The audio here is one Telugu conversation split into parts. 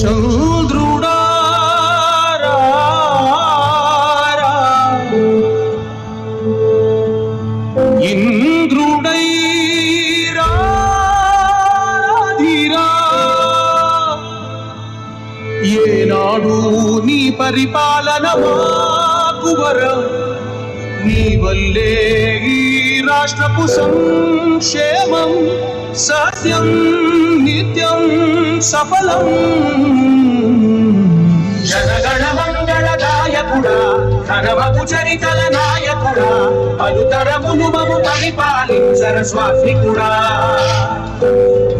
చంద్రుడా రా, రా. ఇంద్రుడై ఏనాడు నీ పరిపాలన నీ వల్లే రాష్ట్రపు సంక్షేమం సత్యం నిత్యం సఫలం. జనగణ మంగళ నాయకుడా ధనమపు చరితల నాయకుడా పలుతరములు మము పరిపాలించర స్వామికుడా.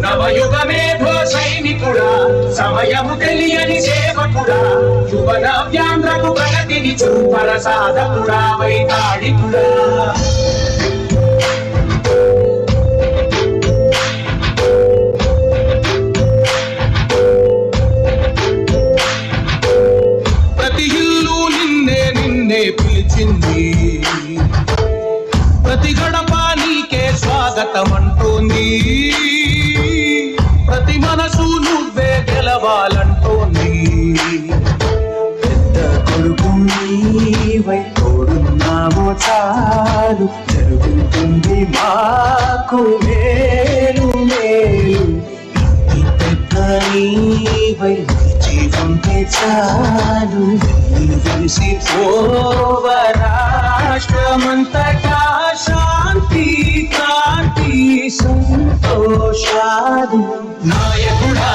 నవయుగమేధో సైనికుడా సమయము తెలియని సేవకుడా యువన వ్యాంధ్రకు ప్రగతిని చూపర సాధకుడా వైతాళికుడా. ప్రతి గడప నీకే స్వాగతం అంటోంది ప్రతి మనసు నువ్వే గెలవాలంటోంది. పెద్ద కొడుకు నీవై తోడున్నావో చాలు. జరుగుతుంది మాకు మేలు మేలు. పెద్ద నీవై జీవంతే చాలు. వెలిసి పోవర రాష్ట్రమంతటా శాంతి కాంతి సంతోషాది. నాయకుడా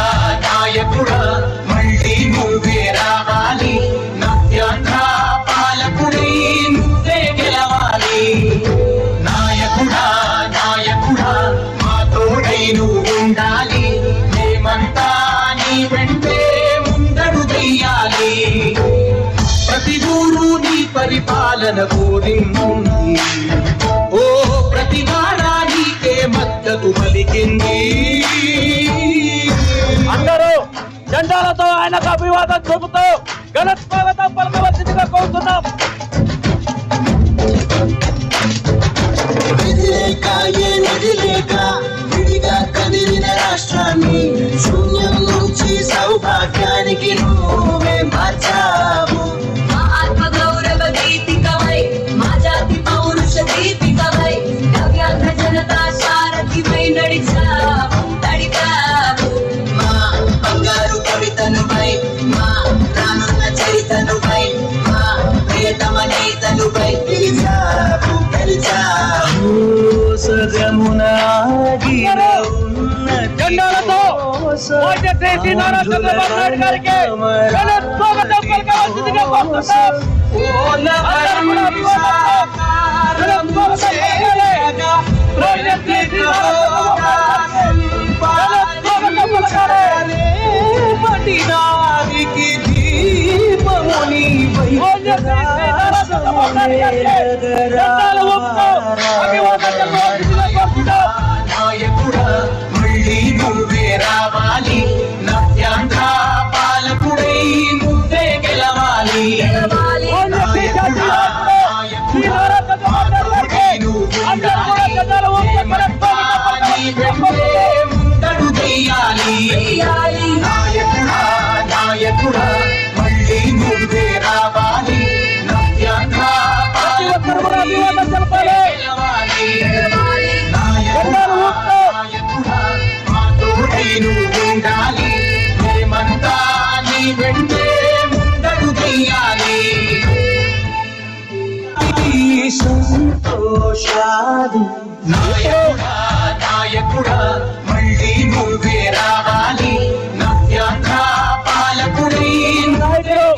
పరిపాలన కోరింది. ఓ ప్రతి వాడా నీకే మద్దతు పలికింది. అందరూ జెండాలతో ఆయనకు అభివాదం చూపుతూ ఘన స్వాగతం పలకవలసిందిగా కోరుతున్నాం. రాష్ట్రాన్ని శూన్యం నుంచి సౌభాగ్యానికి మోదీ శ్రీ శ్రీ నారా చంద్రబాబు నాయుడు గారికి ఘన స్వాగతం పలకాలి. పటినారికి దీపముని మోదీ శ్రీ శ్రీ నారా చంద్రబాబు నాయుడు గారికి జెండాలు ఊపుతూ అభివాదం తెలపవలసిందిగా కోరుతున్నాం. నాయకుడా మళ్ళీ నువ్వే రావాలి అందరూ కూడా. ముందడు. నాయకుడా నాయకుడా సంతోషాలు. నాయకుడా నాయకుడా మళ్ళీ నువ్వే రావాలి. నవ్యాంధ్ర పాలకుడై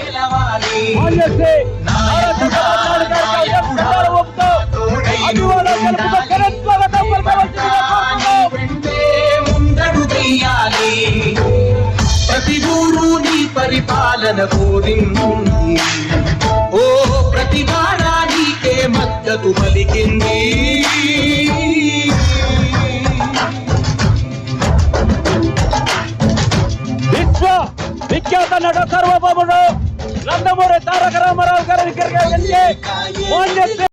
గెలవాలి. ముందడు ప్రతి ఊరు నీ పరిపాలన కోరింది. విఖ్యాత నట సర్వభౌముడు నందమూరి తారక రామారావు గారి దగ్గరికి వెళ్ళి మాన్యశ్రీ